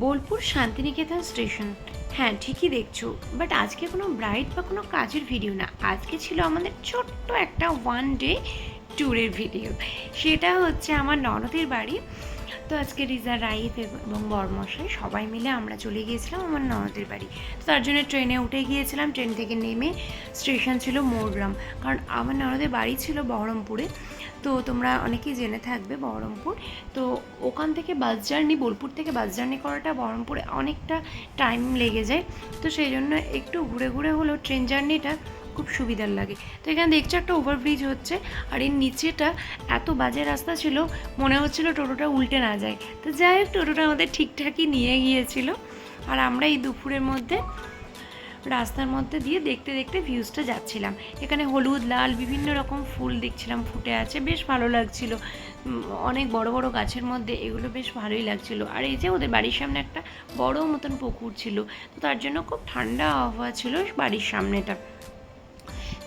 Bolpur Santiniketan station. হ্যাঁ ঠিকই দেখছ। বাট আজকে কোনো ব্রাইড বা কোনো কাজের ভিডিও না। আজকে ছিল আমাদের ছোট্ট একটা ওয়ান ডে ট্যুরের ভিডিও সেটা হচ্ছে আমার ননদের বাড়ি। তো আজকে রিজা রাইফ এবং বরমশাই সবাই মিলে আমরা চলে গিয়েছিলাম আমার ননদের বাড়ি। তো তার জন্য ট্রেনে উঠে গিয়েছিলাম। ট্রেন থেকে নেমে স্টেশন ছিল মোরগ্রাম। কারণ আমার ননদের বাড়ি ছিল বহরমপুরে। তো তোমরা অনেকেই জেনে থাকবে বহরমপুর। তো ওখান থেকে বাস জার্নি, বোলপুর থেকে বাস জার্নি করাটা বহরমপুরে অনেকটা টাইম লেগে যায়। তো সেই জন্য একটু ঘুরে ঘুরে হলেও ট্রেন জার্নিটা। খুব সুবিধার লাগে। তো এখানে দেখছ একটা ওভারব্রিজ হচ্ছে, আর এর নিচেটা এত বাজে রাস্তা ছিল, মনে হচ্ছিল টোটোটা উল্টে না যায়। তো যাই হোক, টোটোটা আমাদের ঠিকঠাকই নিয়ে গিয়েছিল। আর আমরা এই দুপুরের মধ্যে, রাস্তার মধ্যে দিয়ে দেখতে দেখতে ভিউজটা যাচ্ছিলাম। এখানে হলুদ, লাল, বিভিন্ন রকম ফুল দেখছিলাম, ফুটে আছে, বেশ ভালো লাগছিল। অনেক বড় বড় গাছের মধ্যে এগুলো বেশ ভালোই লাগছিল। আর এই যে ওদের বাড়ির সামনে একটা বড় মতন পুকুর ছিল, তো তার জন্য খুব ঠান্ডা আবহাওয়া ছিল বাড়ির সামনেটা।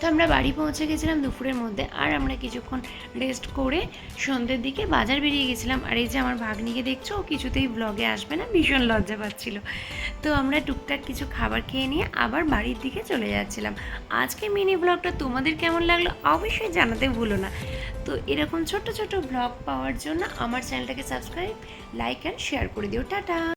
তো আমরা বাড়ি পৌঁছে গেছিলাম দুপুরের মধ্যে, আর আমরা কিছুক্ষণ রেস্ট করে সন্ধ্যের দিকে বাজার বেরিয়ে গেছিলাম। আর এই যে আমার ভাগ্নিকে দেখছ, ও কিছুতেই ব্লগে আসবে না, ভীষণ লজ্জা পাচ্ছিল। তো আমরা টুকটাক কিছু খাবার খেয়ে নিয়ে আবার বাড়ির দিকে চলে যাচ্ছিলাম। আজকে মিনি ব্লগটা তোমাদের কেমন লাগল অবশ্যই জানাতে ভুলো না। তো এরকম ছোট ছোট ব্লগ পাওয়ার জন্য আমার চ্যানেলটাকে সাবস্ক্রাইব লাইক অ্যান্ড শেয়ার করে দিও। টাটা!